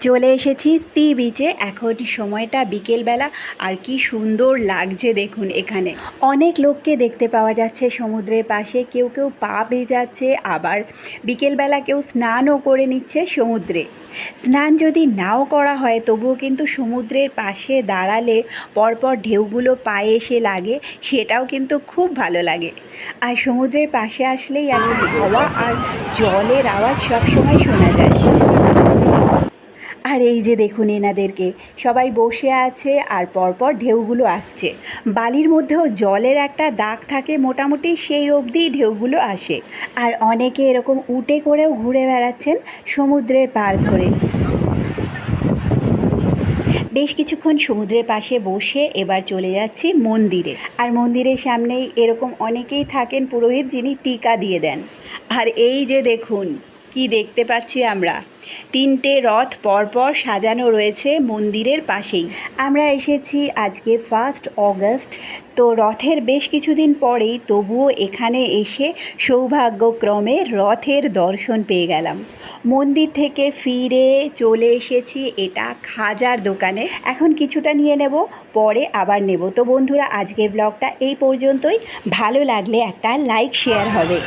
চলে এসেছি সি বিচে। এখন সময়টা বিকেলবেলা। আর কি সুন্দর লাগছে দেখুন এখানে। অনেক লোককে দেখতে পাওয়া যাচ্ছে সমুদ্রের পাশে। কেউ কেউ পা ভেজাচ্ছে, আবার বিকেলবেলা কেউ স্নানও করে নিচ্ছে সমুদ্রে। স্নান যদি নাও করা হয়, তবুও কিন্তু সমুদ্রের পাশে দাঁড়ালে পরপর ঢেউগুলো পায়ে এসে লাগে, সেটাও কিন্তু খুব ভালো লাগে। আর সমুদ্রের পাশে আসলেই এখন হাওয়া আর জলের আওয়াজ সবসময় শোনা যায়। আর এই যে দেখুন এনাদেরকে, সবাই বসে আছে আর পরপর ঢেউগুলো আসছে। বালির মধ্যেও জলের একটা দাগ থাকে মোটামুটি সেই অবধি ঢেউগুলো আসে। আর অনেকে এরকম উটে করেও ঘুরে বেড়াচ্ছেন সমুদ্রের পার ধরে। বেশ কিছুক্ষণ সমুদ্রের পাশে বসে এবার চলে যাচ্ছি মন্দিরে। আর মন্দিরের সামনেই এরকম অনেকেই থাকেন পুরোহিত যিনি টিকা দিয়ে দেন। আর এই যে দেখুন কি দেখতে পাচ্ছি আমরা? তিনটে রথ পরপর সাজানো রয়েছে মন্দিরের পাশেই। আমরা এসেছি আজকে ফার্স্ট অগস্ট তো রথের বেশ কিছুদিন পরেই তবুও এখানে এসে সৌভাগ্যক্রমে রথের দর্শন পেয়ে গেলাম। মন্দির থেকে ফিরে চলে এসেছি এটা খাজার দোকানে। এখন কিছুটা নিয়ে নেব, পরে আবার নেব। তো বন্ধুরা, আজকের ব্লগটা এই পর্যন্তই। ভালো লাগলে একটা লাইক শেয়ার হবে।